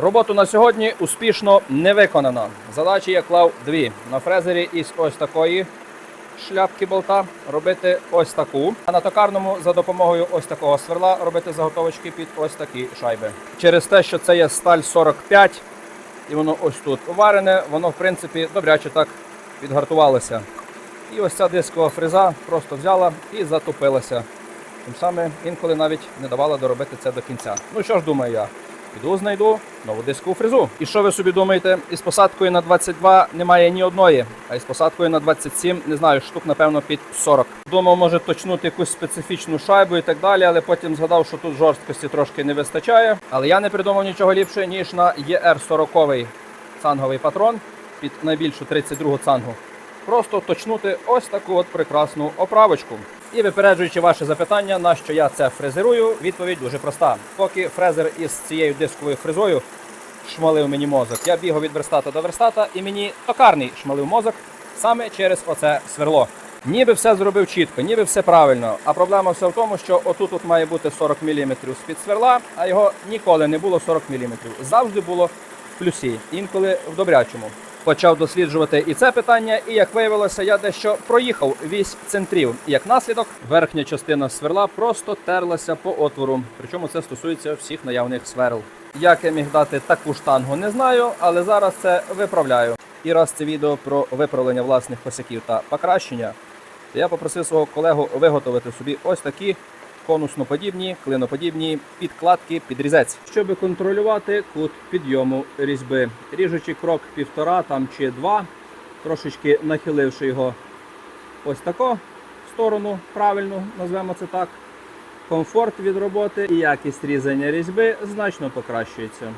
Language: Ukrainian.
Роботу на сьогодні успішно не виконано. Задачі я клав дві. На фрезері із ось такої шляпки болта робити ось таку. А на токарному за допомогою ось такого сверла робити заготовочки під ось такі шайби. Через те, що це є сталь 45, і воно ось тут варене, воно в принципі добряче так відгартувалося. І ось ця дискова фреза просто взяла і затопилася. Тим самим інколи навіть не давала доробити це до кінця. Ну що ж думаю я? Піду знайду нову дискову фрезу. І що ви собі думаєте, із посадкою на 22 немає ні одної, а із посадкою на 27, не знаю, штук, напевно, під 40. Думав, може точнути якусь специфічну шайбу і так далі, але потім згадав, що тут жорсткості трошки не вистачає. Але я не придумав нічого ліпше, ніж на ER40 цанговий патрон під найбільшу 32 цангу. Просто точнути ось таку от прекрасну оправочку. І випереджуючи ваше запитання, на що я це фрезерую, відповідь дуже проста. Поки фрезер із цією дисковою фрезою шмалив мені мозок, я бігав від верстата до верстата, і мені токарний шмалив мозок саме через оце сверло. Ніби все зробив чітко, ніби все правильно. А проблема все в тому, що отут от має бути 40 мм з-під сверла, а його ніколи не було 40 мм. Завжди було в плюсі, інколи в добрячому. Почав досліджувати і це питання, і як виявилося, я дещо проїхав вісь центрів. Як наслідок, верхня частина сверла просто терлася по отвору. Причому це стосується всіх наявних сверл. Як я міг дати таку штангу, не знаю, але зараз це виправляю. І раз це відео про виправлення власних косяків та покращення, то я попросив свого колегу виготовити собі ось такі конусноподібні, клиноподібні підкладки під різець, щоб контролювати кут підйому різьби. Ріжучи крок півтора там чи два, трошечки нахиливши його ось тако в сторону, правильно назвемо це так. Комфорт від роботи і якість різання різьби значно покращується.